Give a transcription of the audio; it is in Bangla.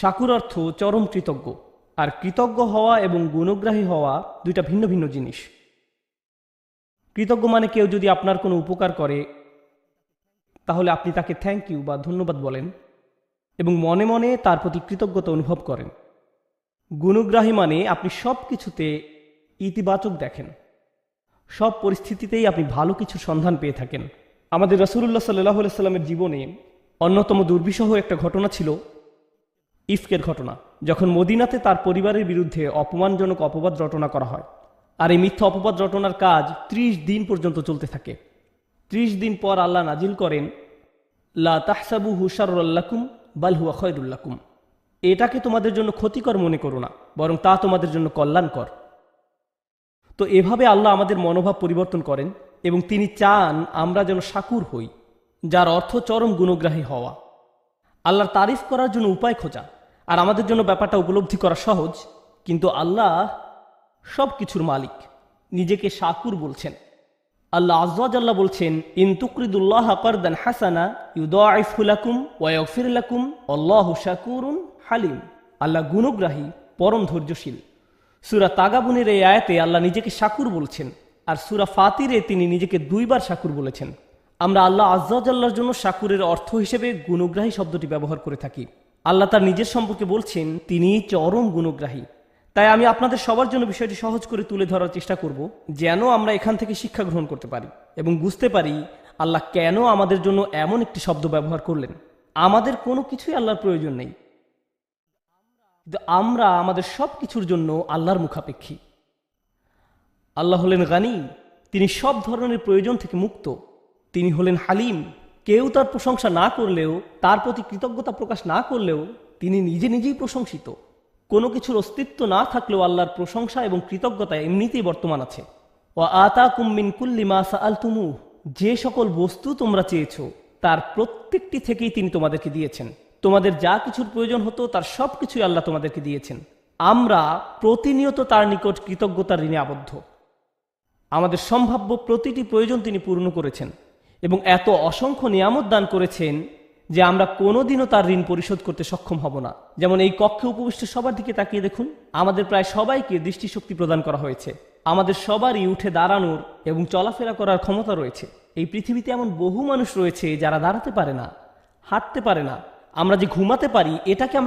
শাকুর অর্থ চরম কৃতজ্ঞ। আর কৃতজ্ঞ হওয়া এবং গুণগ্রাহী হওয়া দুইটা ভিন্ন ভিন্ন জিনিস। কৃতজ্ঞ মানে কেউ যদি আপনার কোনো উপকার করে, তাহলে আপনি তাকে থ্যাংক ইউ বা ধন্যবাদ বলেন এবং মনে মনে তার প্রতি কৃতজ্ঞতা অনুভব করেন। গুণগ্রাহী মানে আপনি সব কিছুতে ইতিবাচক দেখেন। সব পরিস্থিতিতেই আপনি ভালো কিছু সন্ধান পেয়ে থাকেন। আমাদের রসুল্লাহ সাল্লাহ সাল্লামের জীবনে অন্যতম দুর্বিষহ একটা ঘটনা ছিল ইফকের ঘটনা, যখন মদিনাতে তার পরিবারের বিরুদ্ধে অপমানজনক অপবাদ রটনা করা হয়। আর এই মিথ্যা অপবাদ রটনার কাজ ত্রিশ দিন পর্যন্ত চলতে থাকে। ত্রিশ দিন পর আল্লাহ নাজিল করেন, লা তাহসাবু হুসারুল্লাকুম বাল হুয়া খয়রুল্লাকুম এটাকে তোমাদের জন্য ক্ষতিকর মনে করো না, বরং তা তোমাদের জন্য কল্যাণকর। তো এভাবে আল্লাহ আমাদের মনোভাব পরিবর্তন করেন এবং তিনি চান আমরা যেন শাকুর হই, যার অর্থ চরম গুণগ্রাহী হওয়া। আল্লাহর তারিফ করার জন্য উপায় খোঁজা। আর আমাদের জন্য ব্যাপারটা উপলব্ধি করা সহজ, কিন্তু আল্লাহ সব কিছুর মালিক। নিজেকে শাকুর বলছেন। আল্লাহ আজ্লাহ বলছেন, ইন তুকরিদুল্লাহ করদান হাসানা ইউদাইফুলাকুম ওয়াইফিরলাকুম আল্লাহ শাকুরুন হালিম। আল্লাহ গুণগ্রাহী, পরম ধৈর্যশীল। সুরা তাগাবুনের এই আয়াতে আল্লাহ নিজেকে শাকুর বলছেন, আর সুরা ফাতিরে তিনি নিজেকে দুইবার শাকুর বলেছেন। আমরা আল্লাহ আজ্লাহর জন্য শাকুরের অর্থ হিসেবে গুণগ্রাহী শব্দটি ব্যবহার করে থাকি। আল্লাহ তার নিজের সম্পর্কে বলছেন, তিনি চরম গুণগ্রাহী। তাই আমি আপনাদের সবার জন্য বিষয়টি সহজ করে তুলে ধরার চেষ্টা করব, যেন আমরা এখান থেকে শিক্ষা গ্রহণ করতে পারি এবং বুঝতে পারি আল্লাহ কেন আমাদের জন্য এমন একটি শব্দ ব্যবহার করলেন। আমাদের কোনো কিছুই আল্লাহর প্রয়োজন নেই। আমরা আমাদের সব কিছুর জন্য আল্লাহর মুখাপেক্ষী। আল্লাহ হলেন গানি, তিনি সব ধরনের প্রয়োজন থেকে মুক্ত। তিনি হলেন হালিম কেউ তার প্রশংসা না করলেও, তার প্রতি কৃতজ্ঞতা প্রকাশ না করলেও, তিনি নিজে নিজেই প্রশংসিত। কোনো কিছুর অস্তিত্ব না থাকলেও আল্লাহর প্রশংসা এবং কৃতজ্ঞতা এমনিতেই বর্তমান আছে। ও আতা কুম্মিন কুল্লি মা আলতুমু যে সকল বস্তু তোমরা চেয়েছো, তার প্রত্যেকটি থেকেই তিনি তোমাদেরকে দিয়েছেন। তোমাদের যা কিছুর প্রয়োজন হতো, তার সব কিছুই আল্লাহ তোমাদেরকে দিয়েছেন। আমরা প্রতিনিয়ত তার নিকট কৃতজ্ঞতার ঋণে আবদ্ধ। আমাদের সম্ভাব্য প্রতিটি প্রয়োজন তিনি পূর্ণ করেছেন। এবং এত অসংখ্য নিয়ামত দান করেছেন যে আমরা কোনোদিনও তার ঋণ পরিশোধ করতে সক্ষম হব না। যেমন এই কক্ষে উপবিষ্ট সবার দিকে তাকিয়ে দেখুন, আমাদের প্রায় সবাইকে দৃষ্টিশক্তি প্রদান করা হয়েছে। আমাদের সবারই উঠে দাঁড়ানোর এবং চলাফেরা করার ক্ষমতা রয়েছে। এই পৃথিবীতে এমন বহু মানুষ রয়েছে যারা দাঁড়াতে পারে না, হাঁটতে পারে না। আমরা যে ঘুমাতে পারি, এটাকে আমরা